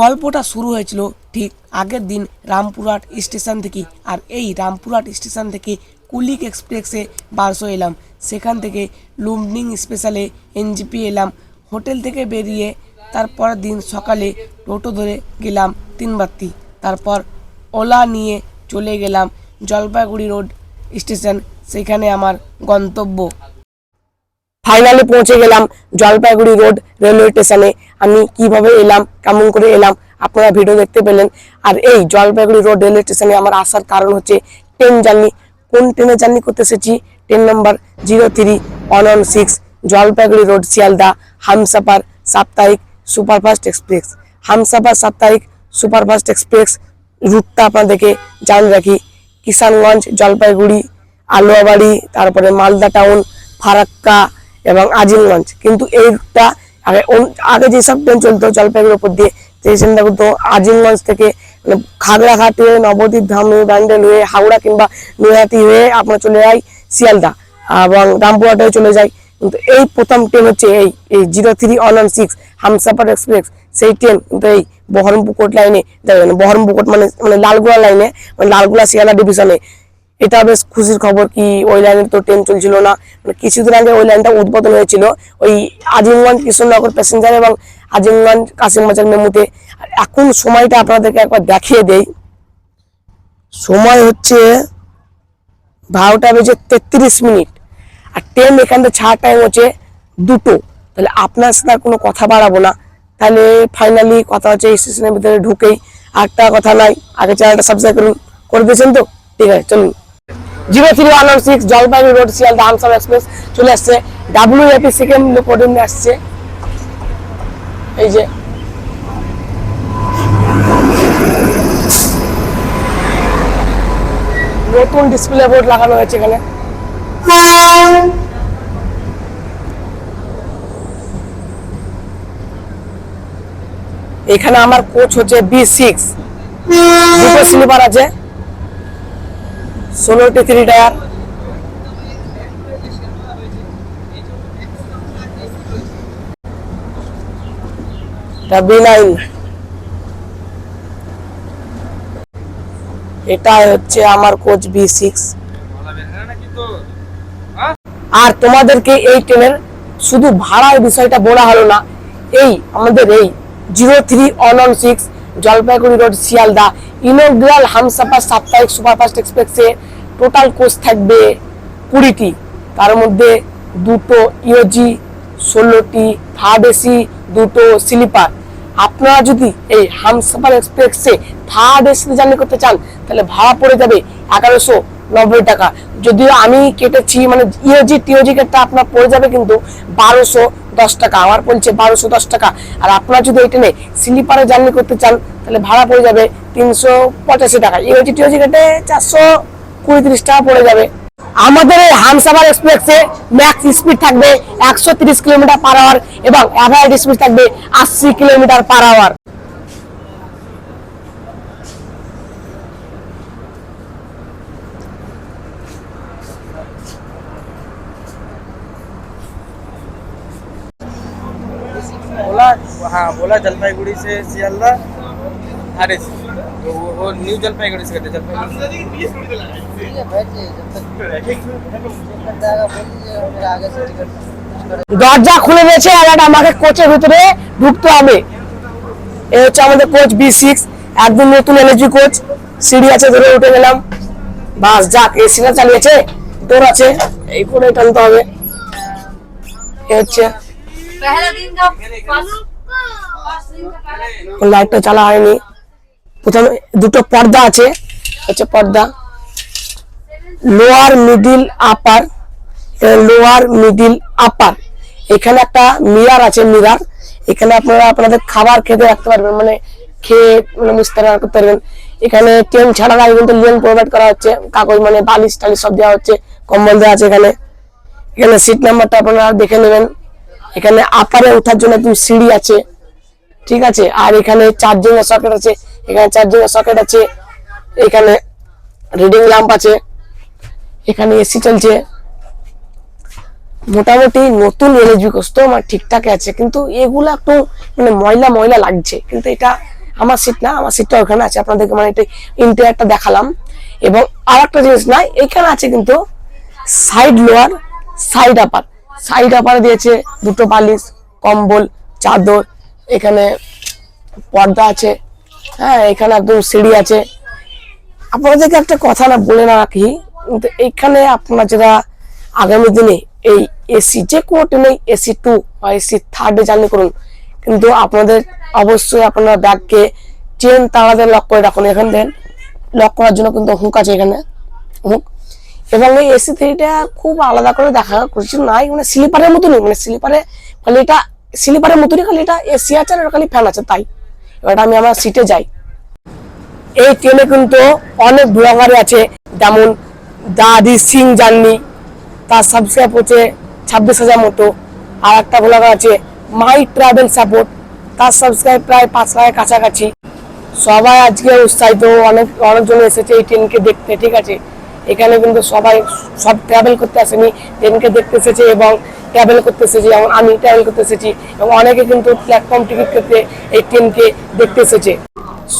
গল্পটা শুরু হয়েছিল ঠিক আগের দিন রামপুরহাট স্টেশন থেকে। আর এই রামপুরহাট স্টেশন থেকে কুলিক এক্সপ্রেসে বারসো এলাম। সেখান থেকে লুমডিং স্পেশালে এনজিপি এলাম। হোটেল থেকে বেরিয়ে তারপর দিন সকালে টোটো ধরে গেলাম তিনবাত্তি তারপর ওলা নিয়ে চলে গেলাম জলপাইগুড়ি রোড স্টেশন। সেখানে আমার গন্তব্য। ফাইনালি পৌঁছে গেলাম জলপাইগুড়ি রোড রেলওয়ে স্টেশনে আমি কীভাবে এলাম, কেমন করে এলাম, আপনারা ভিডিও দেখতে পেলেন। আর এই জলপাইগুড়ি রোড রেলওয়ে স্টেশনে আমার আসার কারণ হচ্ছে ট্রেন জার্নি কোন ট্রেনে জার্নি করতে এসেছি? Train number zero three one one six Jalpaiguri road Sealdah, Humsafar সাপ্তাহিক সুপারফাস্ট এক্সপ্রেস। হামসাফার সাপ্তাহিক সুপারফাস্ট এক্সপ্রেস রুটটা আপনাদেরকে জানিয়ে রাখি। কিষানগঞ্জ, জলপাইগুড়ি, আলোয়াবাড়ি, তারপরে মালদা টাউন, ফারাক্কা এবং আজিমগঞ্জ। কিন্তু এই রুটটা আগে যেসব ট্রেন চলতো, জলপাইগুড়ির উপর দিয়ে, সেই ট্রেনটা কিন্তু আজিমগঞ্জ থেকে মানে খাগড়াঘাট হয়ে, নবদ্বীপ ধাম হয়ে, ব্যান্ডেল হয়ে, হাওড়া কিংবা নৈহাটি হয়ে আপনার চলে যায় শিয়ালদা এবং রামপুরহাট হয়ে চলে যায় কিন্তু এই প্রথম ট্রেন হচ্ছে এই এই zero three one one six, Humsafar express. সেই ট্রেন কিন্তু এই বহরমপুকুট লাইনে যাবেন বহরমপুকুট মানে মানে লালগোলা লাইনে মানে লালগোলা শিয়ালদা ডিভিশনে। এটা বেশ খুশির খবর কি, ওই লাইনের তো ট্রেন চলছিল না। মানে কিছুদিন আগে ওই লাইনটা উদ্বোধন হয়েছিল। ওই আজিমগঞ্জ কৃষ্ণনগর প্যাসেঞ্জার এবং আজিমগঞ্জ কাশিমবাজার মেমুতে। এখন সময়টা আপনাদেরকে একবার দেখিয়ে দেই। সময় হচ্ছে বারোটা বেজে তেত্রিশ মিনিট। আর ট্রেন এখান থেকে ছাড় টাইম হচ্ছে দুটো। তাহলে আপনার সাথে আর কোনো কথা বাড়াবো না। তাহলে ফাইনালি কথা হচ্ছে এই স্টেশনের ভিতরে ঢুকেই। আটটা কথা নাই। আগে চ্যানেলটা সাবস্ক্রাইব করুন। করে দিয়েছেন তো? ঠিক আছে, চলুন। Zero three one one six Jalpaiguri road, Sealdah Humsafar express চলে আসছে। ডাব্লিউ এপি সেকেন্ড কোডিং আসছে। এই যে। নতুন ডিসপ্লে বোর্ড লাগানো হয়েছে এখানে। এখানে আমার কোচ হচ্ছে বি সিক্স দুটো স্লিপার আছে। ষোলোটি থ্রি টায়ার এটা হচ্ছে আমার কোচ বি সিক্স আর তোমাদেরকে এই ট্রেনের শুধু ভাড়ার বিষয়টা বলা হলো না, এই আমাদের এই zero three one six Jalpaiguri road, Sealdah. Inaugural Humsafar সাপ্তাহিক সুপারফাস্ট এক্সপ্রেসে টোটাল কোচ থাকবে কুড়িটি। তার মধ্যে দুটো ইওজি ষোলোটি থার্ড এসি দুটো স্লিপার। আপনারা যদি এই হামসাফার এক্সপ্রেসে থার্ড এসি জার্নি করতে চান, তাহলে ভাড়া পড়ে যাবে এগারোশো নব্বই টাকা। যদিও আমি কেটেছি মানে ইওজি টিওজি কেটটা আপনার পড়ে যাবে কিন্তু বারোশো দশ টাকা, আমার পড়ছে বারোশো দশ টাকা। আর আপনারা যদি এই ট্রেনে স্লিপারে জার্নি করতে চান, তাহলে ভাড়া পড়ে যাবে তিনশো পঁচাশি টাকা। ইওজি টিওজি কেটে চারশো কুড়ি তিরিশ টাকা পড়ে যাবে। আমাদের এই হামসাভার এক্সপ্রেসে ম্যাক্স স্পিড থাকবে একশো তিরিশ কিলোমিটার পার আওয়ার এবং অ্যাভারেজ স্পিড থাকবে আশি কিলোমিটার পার আওয়ার बोला हाँ बोला जलपाईगुड़ी से सियालदा अरे तो वो, वो न्यू जलपाईगुड़ी से कहते जलपाईगुड़ी দরজা খুলে দিয়েছে আর একটা আমাকে কোচের ভিতরে ঢুকতে হবে এই হচ্ছে আমাদের কোচ বি সিক্স একদম নতুন এনার্জি কোচ সিঁড়ি আছে ধরে উঠে গেলাম বাস যাক এসিটা চালিয়েছে ডোর আছে এই করে টানতে হবে এই হচ্ছে पहला दिन का লাইটটা চালা হয়নি। প্রথমে দুটো পর্দা আছে, হচ্ছে পর্দা। Lower middle upper lower middle upper. এখানে একটা মিরার আছে, মিরার। এখানে আপনারা আপনাদের খাবার খেতে রাখতে পারবেন মানে খেয়ে মানে মুস্তারা করতে পারবেন। এখানে টেন ছাড়া কিন্তু লেন প্রোভাইড করা হচ্ছে, কাগজ মানে বালিশ টালিশ সব দেওয়া হচ্ছে, কম্বল দেওয়া আছে এখানে। এখানে সিট নাম্বারটা আপনারা দেখে নেবেন। এখানে আপারে ওঠার জন্য একদম সিঁড়ি আছে, ঠিক আছে? আর এখানে চার্জিং এর সকেট আছে, এখানে চার্জিং এর সকেট আছে, এখানে রিডিং ল্যাম্প আছে, এখানে এসি চলছে। মোটামুটি নতুন কোর্স তো আমার ঠিকঠাক আছে, কিন্তু এগুলো একটু মানে ময়লা ময়লা লাগছে, কিন্তু এটা আমার সিট না, আমার সিটটা ওখানে আছে। আপনাদেরকে মানে এটা ইন্টারটা দেখালাম। এবং আর একটা জিনিস না, এখানে আছে কিন্তু side lower side upper side upper দিয়েছে দুটো বালিশ, কম্বল, চাদর, এখানে পর্দা আছে হ্যাঁ এখানে একদম সিঁড়ি আছে। আপনাদেরকে একটা কথা না বলে না রাখি, কিন্তু এইখানে আপনারা যারা আগামী দিনে এই এসি যে কোনো ট্রেনে এসি টু বা এসি থার্ডে জার্নি করুন, কিন্তু আপনাদের অবশ্যই আপনার ব্যাগকে চেন তাড়াতে লক করে রাখুন। এখান থেকে লক করার জন্য কিন্তু হুক আছে এখানে। হুক এবং এই এসি থ্রিটা খুব আলাদা করে দেখা করছে নাই মানে স্লিপারের মতনই মানে স্লিপারে খালি এটা স্লিপারের মতনই খালি এটা এসি আছে আর খালি ফ্যান আছে, তাই। এবার আমি আমার সিটে যাই। এই ট্রেনে কিন্তু অনেক ব্লগার আছে, যেমন দাদি সিং জার্নি, তার সাবস্ক্রাইব হচ্ছে ছাব্বিশ হাজার মতো। আর একটা ব্লগার আছে, মাই ট্রাভেল সাপোর্ট, তার সাবস্ক্রাইব প্রায় পাঁচ লাখের কাছাকাছি। সবাই আজকে উৎসাহিত, অনেক, অনেকজন এসেছে এই ট্রেনকে দেখতে, ঠিক আছে? এখানে কিন্তু সবাই সব ট্রাভেল করতে আসেনি। ট্রেনকে দেখতে এসেছে এবং ট্রাভেল করতে এসেছে যেমন আমি ট্রাভেল করতে এসেছি, এবং অনেকে কিন্তু প্ল্যাটফর্ম টিকিট করতে এই ট্রেনকে দেখতে এসেছে।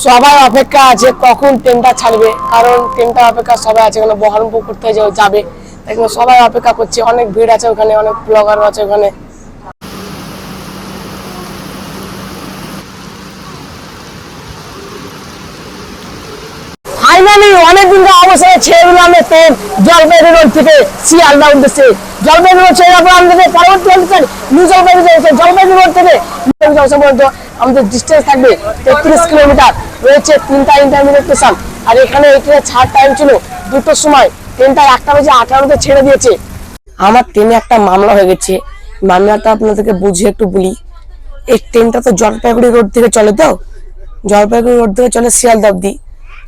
সবাই অপেক্ষা আছে কখন ট্রেনটা ছাড়বে, কারণ ট্রেনটা অপেক্ষা সবাই আছে ওখানে বহরমপুর করতে যাবে, তাই সবাই অপেক্ষা করছে। অনেক ভিড় আছে ওখানে, অনেক ব্লগারও আছে ওখানে। ফাইনালি অনেকদিন অবসরে ছেড়ে দিলাম ট্রেন জলপাইগুড়ি রোড থেকে শিয়ালদা উদ্দেশ্যে। জলপাইগুড়ি রোড ছেড়ে যাব আমাদের পরবর্তী New Jalpaiguri junction Jalpaiguri road থেকে পর্যন্ত আমাদের ডিস্টেন্স থাকবে তেত্রিশ কিলোমিটার। রয়েছে তিনটা ইন্টারমিডিয়েট স্টেশন আর এখানে ট্রেনের ছাড় টাইম ছিল দুটোর সময়। ট্রেনটা একটা বেজে আঠারোতে ছেড়ে দিয়েছে। আমার ট্রেনে একটা মামলা হয়ে গেছে। মামলাটা আপনাদেরকে বুঝিয়ে একটু বলি। এই ট্রেনটা তো জলপাইগুড়ি রোড থেকে চলে তো? জলপাইগুড়ি রোড থেকে চলে শিয়ালদা অব্দি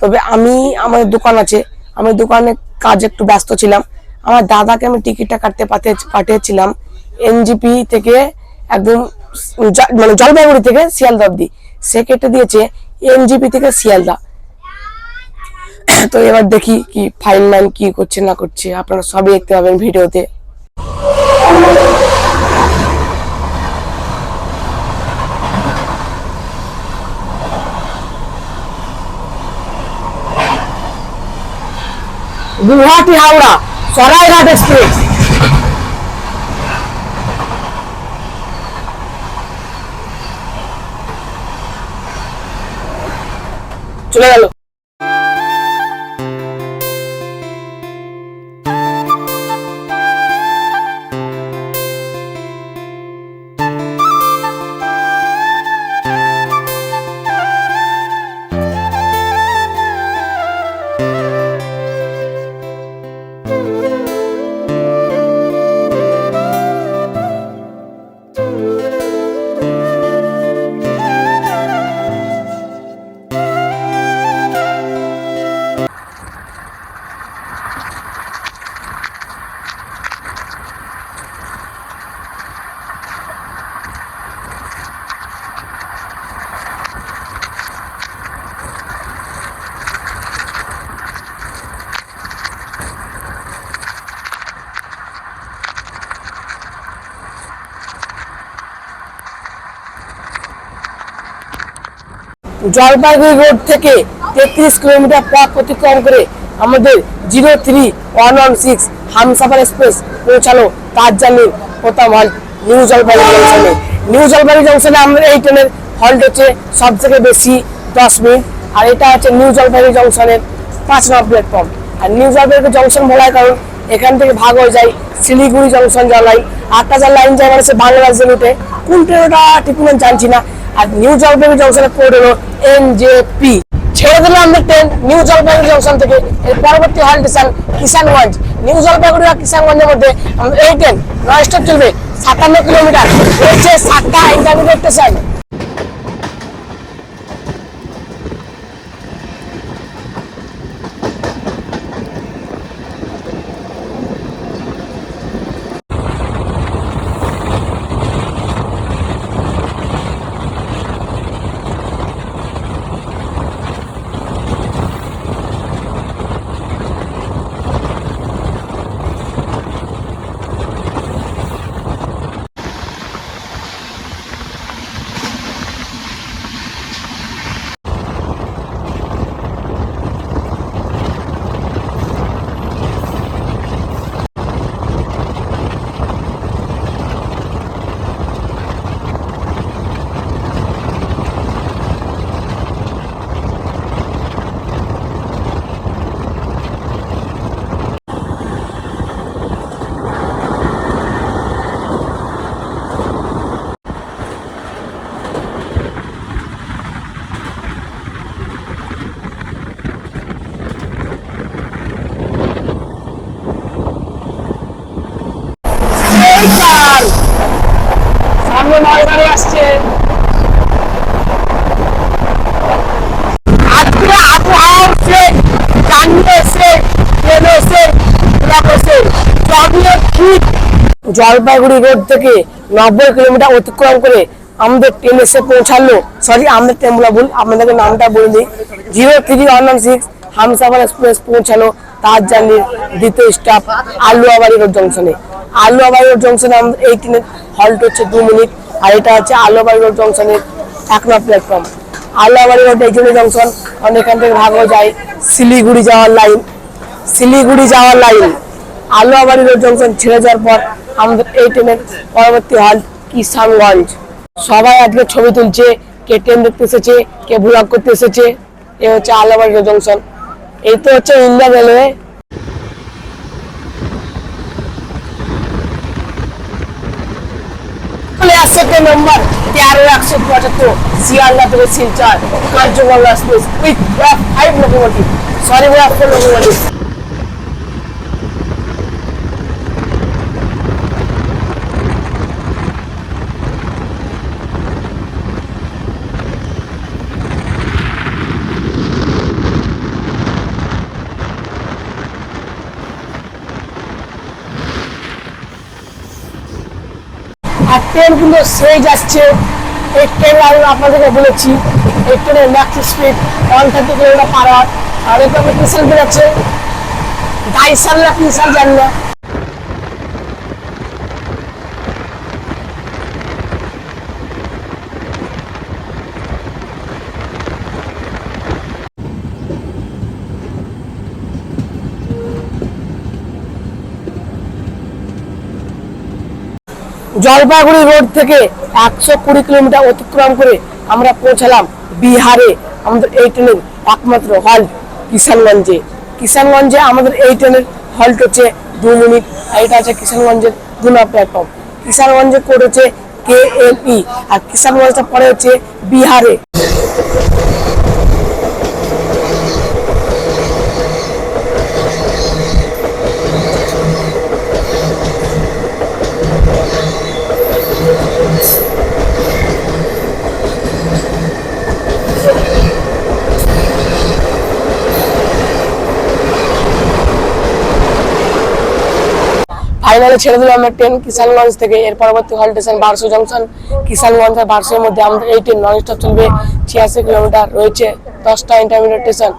তবে আমি, আমার দোকান আছে। আমি দোকানে কাজ একটু ব্যস্ত ছিলাম। আমার দাদাকে আমি টিকিটটা কাটতে পাঠিয়ে- পাঠিয়েছিলাম এনজিপি থেকে একদম মানে জলপাইগুড়ি থেকে শিয়ালদা অব্দি সে কেটে দিয়েছে এনজিপি থেকে শিয়ালদা। তো এবার দেখি কি ফাইন মাইন কি করছে, না করছে। আপনারা সবই দেখতে পাবেন ভিডিওতে। গুয়াহাটি হাওড়া সরাইঘাট এক্সপ্রেস চলে গেল জলপাইগুড়ি রোড থেকে তেত্রিশ কিলোমিটার পথ অতিক্রম করে আমাদের zero three one one six Humsafar express পৌঁছালো তার জার্নির প্রথম হল নিউ জলপাইগুড়ি জংশনে নিউ জলপাইগুড়ি জংশনে আমাদের এই ট্রেনের হল্ট হচ্ছে সব থেকে বেশি দশ মিনিট, আর এটা হচ্ছে নিউ জলপাইগুড়ি জংশনের পাঁচ নম্বর প্ল্যাটফর্ম আর নিউ জলপাইগুড়ি জংশন বলার কারণ, এখান থেকে ভাগ হয়ে যায় শিলিগুড়ি জংশন যাওয়ার লাইন আটটা যার লাইন যায় মানে সে বাংলাদেশ রুটে কোন ট্রেন ওটা ঠিক জানছি না। আর নিউ জলপাইগুড়ি জংশনের কোড হলো এনজেপি ছেড়ে দিলাম আমাদের ট্রেন নিউ জলপাইগুড়ি জংশন থেকে। এর পরবর্তী হল স্টেশন কিষানগঞ্জ। নিউ জলপাইগুড়ি আর কিষানগঞ্জের মধ্যে এই ট্রেন নয় স্টপ চলবে, সাতান্ন কিলোমিটার। রয়েছে সাতটা ইন্টারমিডিয়েট স্টেশন জলপাইগুড়ি রোড থেকে নব্বই কিলোমিটার অতিক্রম করে আমাদের ট্রেন এসে পৌঁছালো। সরি আমাদের ট্রেন বলা আপনাদেরকে নামটা বলে দিই। Zero three one one six Humsafar express পৌঁছালো তার জার্নির দ্বিতীয় স্টপ আলুয়াবাড়ি রোড জংশনে আলুয়াবাড়ি রোড জংশনে এই ট্রেনের হল্ট হচ্ছে দু মিনিট, আর এটা হচ্ছে আলুয়াবাড়ি রোড জংশনের এক নম্বর প্ল্যাটফর্ম আলুয়াবাড়ি রোড এই জংশন কারণ এখান থেকে ভাগও যায় শিলিগুড়ি যাওয়ার লাইন শিলিগুড়ি যাওয়ার লাইন আলুয়াবাড়ি রোড জংশন ছেড়ে যাওয়ার পর আমাদের এই ট্রেনের পরবর্তী হল কিষানগঞ্জ সবাই আজকে ছবি তুলছে, কে ট্রেন দেখতে এসেছে, কে ব্লগ করতে এসেছে, এ হচ্ছে আলুয়াবাড়ি রোড জংশন এই তো হচ্ছে ইন্ডিয়ান রেলওয়ে ট্রেন নম্বর তেরো একশো পঁচাত্তর, Sealdah five sorry four locomotive আর ট্রেন কিন্তু সেই যাচ্ছে। এই ট্রেন আমি আপনাদেরকে বলেছি, এই ট্রেনের max speed one thirty kilometre per hour আর এটা কিসান বেরোচ্ছে গাড়ি সাল না তিন সাল জানি না। জলপাইগুড়ি রোড থেকে একশো কুড়ি কিলোমিটার অতিক্রম করে আমরা পৌঁছালাম বিহারে, আমাদের এই ট্রেনের একমাত্র হল্ট, কিষানগঞ্জে। কিষানগঞ্জে আমাদের এই ট্রেনের হল্ট হচ্ছে দু মিনিট, আর এটা হচ্ছে কিষানগঞ্জের দু নম্বর প্ল্যাটফর্ম কিষানগঞ্জে হচ্ছে কে এল ই আর কিষানগঞ্জটা পরে হচ্ছে বিহারে। ফাইনালে ছেড়ে দিলাম আমরা ট্রেন কিষানগঞ্জ থেকে। এর পরবর্তী হল স্টেশন বারশো জংশন কিষানগঞ্জ আর বারশোর মধ্যে আমাদের এই ট্রেন নন স্টপ চলবে। ছিয়াশি কিলোমিটার রয়েছে, দশটা ইন্টারমিডিয়েট স্টেশন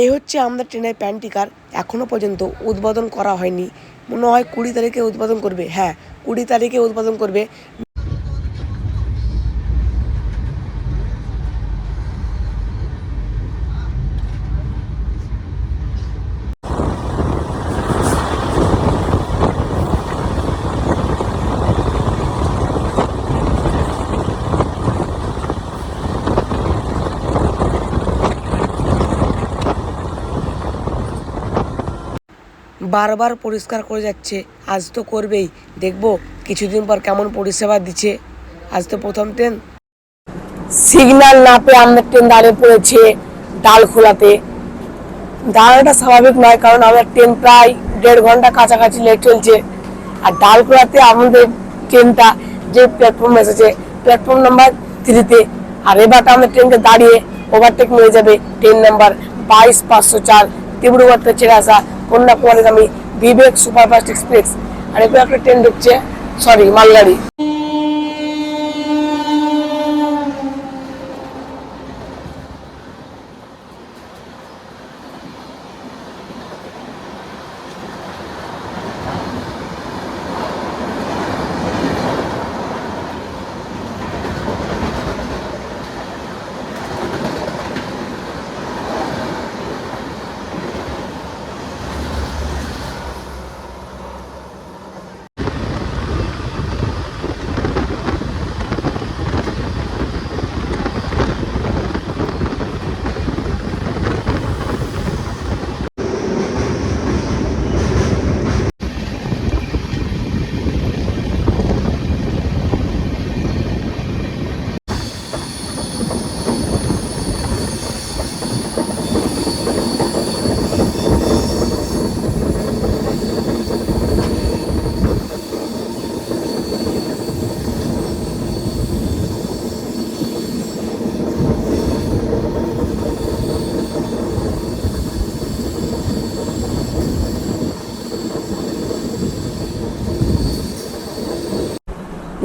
এই হচ্ছে আমাদের ট্রেনের প্যান্টিকার এখনও পর্যন্ত উদ্বোধন করা হয়নি। মনে হয় কুড়ি তারিখে উদ্বোধন করবে। হ্যাঁ কুড়ি তারিখে উদ্বোধন করবে। বারবার পরিষ্কার করে যাচ্ছে। আজ তো করবেই। দেখব কিছুদিন পর কেমন পরিষেবা দিচ্ছে। আজ তো প্রথম ট্রেন। সিগন্যাল না পেয়ে আমাদের ট্রেন দাঁড়িয়ে পড়েছে ডাল খোলাতে দাঁড়ানোটা স্বাভাবিক নয়, কারণ আমাদের ট্রেন প্রায় দেড় ঘণ্টা কাছাকাছি লেট চলছে। আর ডাল খোলাতে আমাদের ট্রেনটা যে প্ল্যাটফর্ম এসেছে প্ল্যাটফর্ম নাম্বার থ্রিতে আর এবারটা আমাদের ট্রেনকে দাঁড়িয়ে ওভারটেক নিয়ে যাবে। ট্রেন নাম্বার বাইশ পাঁচশো চার তীব্রগড় থেকে ছেড়ে আসা কন্যাকুমারীগামী বিবেক সুপারফাস্ট এক্সপ্রেস আর এগুলো একটা ট্রেন ঢুকছে সরি মালগাড়ি।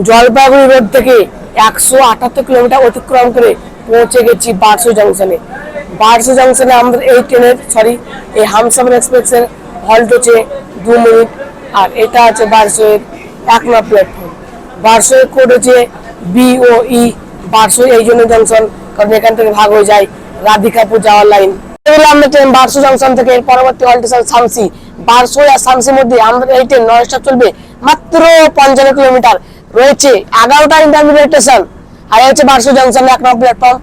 জলপাইগুড়ি রোড থেকে একশো আটাত্তর কিলোমিটার অতিক্রম করে পৌঁছে গেছি বারশো জংশনে। বারশো জংশনে আমাদের এই ট্রেনের সরি এই হামসাফার এক্সপ্রেসের হল্ট হচ্ছে দু মিনিট আর এটা আছে বারশো এর এক নম্বর প্ল্যাটফর্ম বারশো এর কোড হচ্ছে বিওই বারশো এই জন্য জংশন কারণ এখান থেকে ভাগ হয়ে যায় রাধিকাপুর যাওয়ার লাইন আমরা ট্রেন বারশো জংশন থেকে এর পরবর্তী হল স্টেশন শামসি। বারশো আর শামসির মধ্যে আমাদের এই ট্রেন স্টপ চলবে মাত্র পঞ্চান্ন কিলোমিটার। রয়েছে। এগারোটা ইন্টারমিডিয়েট স্টেশন আর হচ্ছে বারশো জংশন এক নম্বর প্ল্যাটফর্ম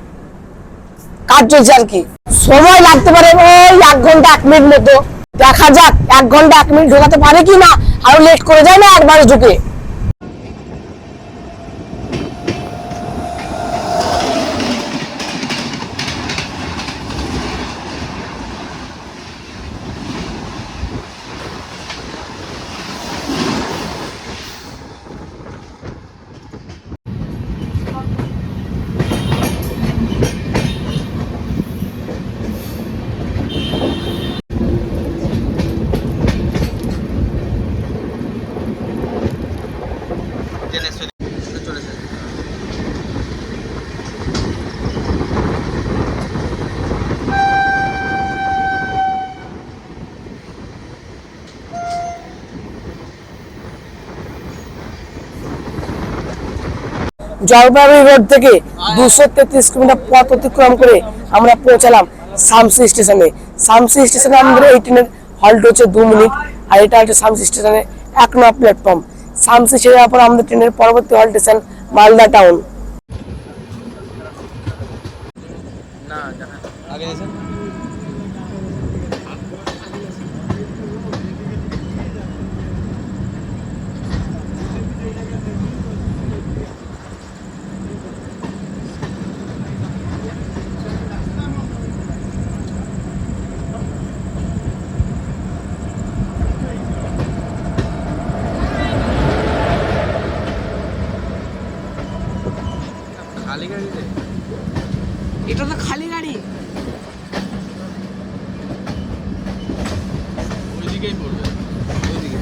কাজ চলছে আর কি। সময় লাগতে পারে ওই এক ঘণ্টা, এক মিনিট মতো। দেখা যাক, এক ঘণ্টা, এক মিনিট ঢোকাতে পারে কি না? আরও লেট করে যায় না একবার ঢুকে? জলপাইগুড়ি রোড থেকে দুশো তেত্রিশ কিলোমিটার পথ অতিক্রম করে আমরা পৌঁছালাম শামসি স্টেশনে। শামসি স্টেশনে আমাদের এই ট্রেনের হল্ট হচ্ছে দু মিনিট, আর এটা হচ্ছে শামসি স্টেশনে এক নম্বর প্ল্যাটফর্ম শামসি ছেড়ে পর আমাদের ট্রেনের পরবর্তী হল্ট স্টেশন মালদা টাউন না জানা আগে দিয়েছেন খালি গাড়িতে এটা তো খালি গাড়ি ওইদিকেই পড়বে ওইদিকে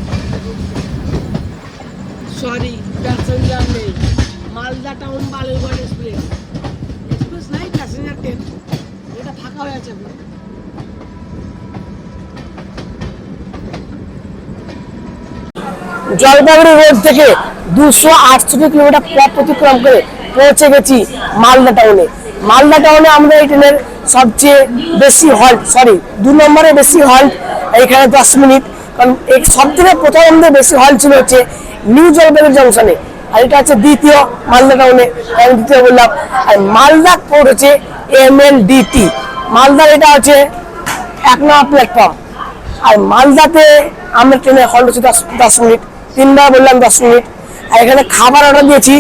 সরি প্যাসেঞ্জার নেই। Malda town Balurghat express express নাই প্যাসেঞ্জার ট্রেন এটা ফাঁকা হয়ে আছে। জলপাইগুড়ি রোড থেকে দুশো আটষট্টি কিলোমিটার পথ অতিক্রম করে পৌঁছে গেছি মালদা টাউনে মালদা টাউনে আমরা এই ট্রেনের সবচেয়ে বেশি হল্ট সরি দু নম্বরে বেশি হল্ট এখানে দশ মিনিট। কারণ এই সব থেকে প্রথম আমাদের বেশি হল্ট ছিল হচ্ছে নিউ জলপাইগুড়ি জংশনে আর এটা হচ্ছে দ্বিতীয় মালদা টাউনে। আমি দ্বিতীয় বললাম। আর মালদা কোড হচ্ছে এম এল ডিটি মালদার এটা হচ্ছে এক নম্বর প্ল্যাটফর্ম আর মালদাতে আমরা ট্রেনে হল্ট হচ্ছে দশ দশ মিনিট। তিনবার বললাম দশ মিনিট। আর এখানে খাবার অর্ডার দিয়েছি।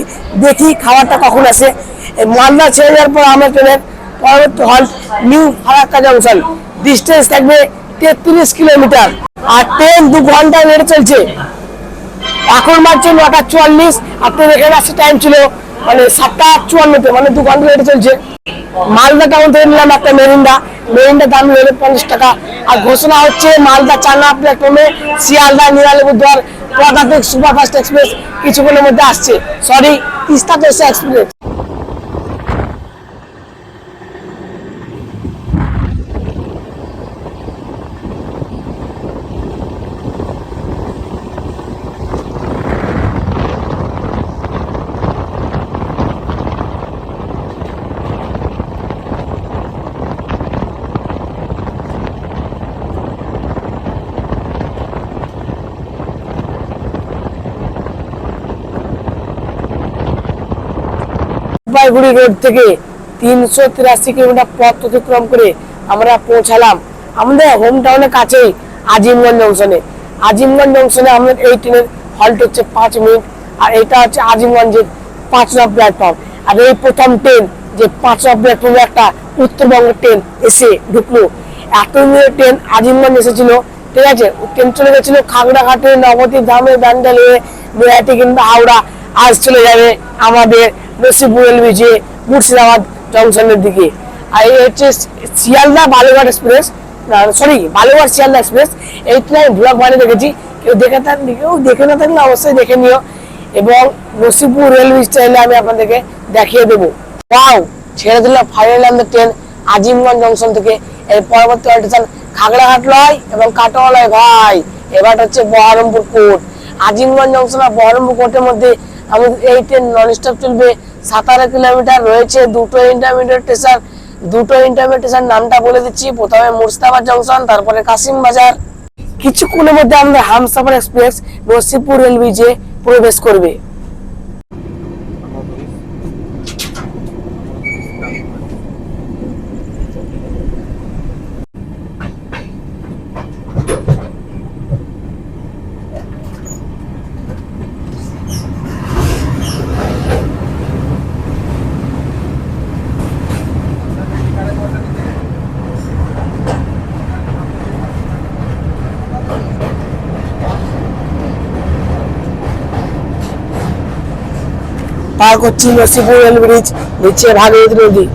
দেখি খাবারটা কখন আসে। মালদা ছেড়ে যাওয়ার পর আমার ট্রেনের পরবর্তী halt New Farakka junction distance থাকবে তেত্রিশ কিলোমিটার। আর ট্রেন দু ঘণ্টা লেটে চলছে। এখন মারছে নটা চুয়াল্লিশ। আপনাদের এখানে আসছে টাইম ছিল মানে সাতটা চুয়ান্নতে মানে দু ঘণ্টা লেটে চলছে। মালদা টাউন থেকে নিলাম একটা মেরিন্ডা মেরিন্দা দাম হলো পঞ্চাশ টাকা। আর ঘোষণা হচ্ছে মালদা চানা প্ল্যাটফর্মে শিয়ালদা নিরালিপুরদুয়ার পদাতিক সুপারফাস্ট এক্সপ্রেস কিছুক্ষণের মধ্যে আসছে। Sorry Teesta Torsa express. Jalpaiguri road থেকে তিনশো তিরাশি কিলোমিটার পথ অতিক্রম করে আমরা পৌঁছালাম আমাদের হোম টাউনের কাছেই আজিমগঞ্জ জংশনে আজিমগঞ্জ জংশনে আমাদের এই ট্রেনের হল্ট হচ্ছে পাঁচ মিনিট আর এটা হচ্ছে আজিমগঞ্জের পাঁচ নম্বর প্ল্যাটফর্ম আর এই প্রথম ট্রেন যে পাঁচ নম্বর প্ল্যাটফর্মে একটা উত্তরবঙ্গের ট্রেন এসে ঢুকলো। এত মিনিটের ট্রেন আজিমগঞ্জ এসেছিল, ঠিক আছে? ট্রেন চলে গেছিল খাগড়াঘাটে নবদ্বীপ ধামে ব্যান্ডেল গুয়াহাটি কিংবা হাওড়া। আজ চলে যাবে আমাদের নসিপুর এলবিজে, মুর্শিদাবাদ জংশনের দিকে। আর এই হচ্ছে Sealdah Balurghat express sorry Balurghat Sealdah express. এই ট্রেন ব্লগ বানিয়ে দেখেছি। কেউ দেখে থাকলে কেউ দেখে না থাকলে অবশ্যই দেখে নিও। এবং নসিপুর রেলওয়ে স্টেশনে আমি আপনাদেরকে দেখিয়ে দেবো। ওয়াও ছেড়ে দিল ফাইনাল আমাদের ট্রেন আজিমগঞ্জ জংশন থেকে। এর পরবর্তী স্টেশন খাগড়াঘাট লয় এবং কাটোয়ালয় ভাই। এবার হচ্ছে বহরমপুর কোর্ট আজিমগঞ্জ জংশন আর বহরমপুর কোর্টের মধ্যে আমাদের এই ট্রেন নন স্টপ চলবে। সাতারো কিলোমিটার রয়েছে, দুটো ইন্টারমিডিয়েট স্টেশন দুটো ইন্টারমিডিয়েট স্টেশন নামটা বলে দিচ্ছি। প্রথমে মুর্শিদাবাদ জংশন তারপরে কাশিম বাজার। কিছুক্ষণের মধ্যে আমাদের হামসাফার এক্সপ্রেস, নসিপুর রেলওয়ে প্রবেশ করবে। করছি নসিপুর রেল ব্রিজ নিচে ভাগীরথী নদী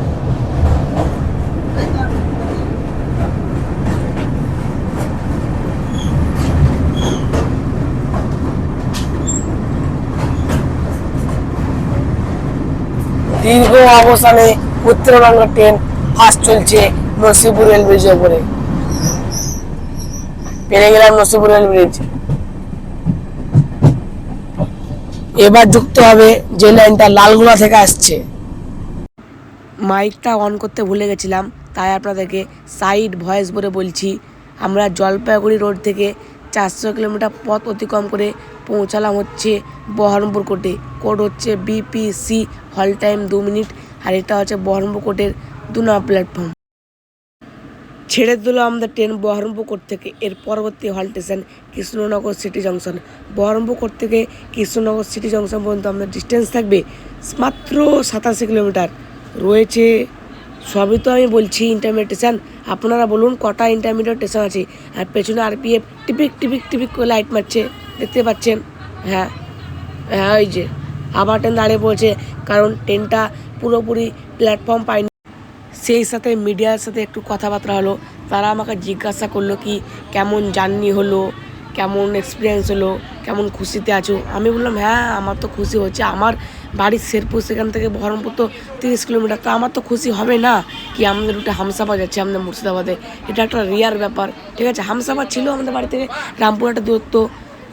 দীর্ঘ অবস্থানে উত্তরবঙ্গ ট্রেন ফার্স্ট চলছে নসিপুর রেল ব্রিজের উপরে। পেরে গেলাম নসিপুর রেল ব্রিজ। এবার যুক্ত হবে যে লাইনটা লালগোলা থেকে আসছে। মাইকটা অন করতে ভুলে গেছিলাম, তাই আপনাদেরকে সাইড ভয়েস বলে বলছি। আমরা জলপাইগুড়ি রোড থেকে চারশো কিলোমিটার পথ অতিক্রম করে পৌঁছালাম হচ্ছে বহরমপুর কোর্টে। কোর্ট হচ্ছে বিপিসি, হল টাইম দু মিনিট, আর এটা হচ্ছে বহরমপুর কোর্টের দু নম্বর প্ল্যাটফর্ম। ছেড়ে দিল আমাদের ট্রেন বহরমপুর থেকে। এর পরবর্তী হল station Krishnanagar city junction. Berhampore থেকে কৃষ্ণনগর সিটি জংশন পর্যন্ত আমাদের ডিস্টেন্স থাকবে মাত্র সাতাশি কিলোমিটার। রয়েছে, সবই তো আমি বলছি ইন্টারমিডিয়েট স্টেশন আপনারা বলুন কটা ইন্টারমিডিয়েট স্টেশন আছে। আর পেছনে আরপিএফ টিপিক টিপিক টিপিক করে লাইট মারছে। দেখতে পাচ্ছেন? হ্যাঁ হ্যাঁ ওই যে। আবার ট্রেন দাঁড়িয়ে পড়েছে। কারণ ট্রেনটা পুরোপুরি প্ল্যাটফর্ম পায়নি। সেই সাথে মিডিয়ার সাথে একটু কথাবার্তা হলো। তারা আমাকে জিজ্ঞাসা করল কি, কেমন জার্নি হলো, কেমন এক্সপিরিয়েন্স হলো, কেমন খুশিতে আছো? আমি বললাম হ্যাঁ আমার তো খুশি হচ্ছে। আমার বাড়ির শেরপুর, সেখান থেকে বহরমপুর তো তিরিশ কিলোমিটার। তো আমার তো খুশি হবে না কি আমাদের রুটে হামসাবাদ যাচ্ছে আমাদের মুর্শিদাবাদে? এটা একটা রিয়ার ব্যাপার। ঠিক আছে হামসাবাদ ছিল আমাদের বাড়ি থেকে রামপুরহাটে দূরত্ব।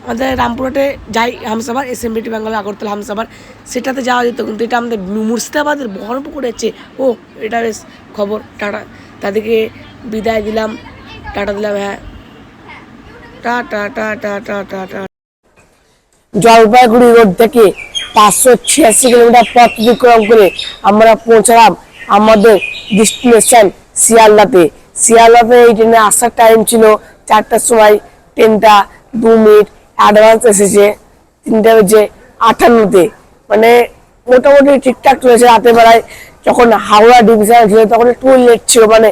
আমাদের রামপুরহাটে যাই হামসাবার এস এম বিটি বেঙ্গল আগরতলা হামসাবার সেটাতে যাওয়া যেত কিন্তু এটা আমাদের মুর্শিদাবাদের বহরমপুর করেছে ও, এটা বেশ খবর, টাটা। তাদেরকে বিদায় দিলাম, টাটা দিলাম হ্যাঁ। Tata tata tata tata Jalpaiguri road থেকে পাঁচশো ছিয়াশি কিলোমিটার পথ অতিক্রম করে আমরা পৌঁছলাম আমাদের ডেস্টিনেশন শিয়ালদাতে। শিয়ালদাতে এই ট্রেনে আসার টাইম ছিল চারটার সময় ট্রেনটা দু মিনিট অ্যাডভান্স এসেছে তিনটা হচ্ছে আটান্নতে মানে মোটামুটি ঠিকঠাক চলেছে রাতের বেলায়। যখন হাওড়া ডিভিশন ছিল, তখন একটু লেট ছিল মানে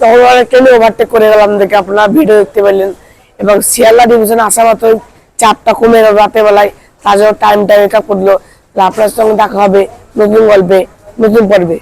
তখন অনেক ট্রেনে ওভারটেক করে গেলাম দেখে আপনারা ভিডিও দেখতে পেলেন। এবং শিয়ালদা ডিভিশনে আসা মাত্রই চাপটা কমে গেল রাতের বেলায়, তার জন্য টাইমটা মেকআপ করল। আপনার সঙ্গে দেখা হবে নতুন গল্পে, নতুন পর্বে।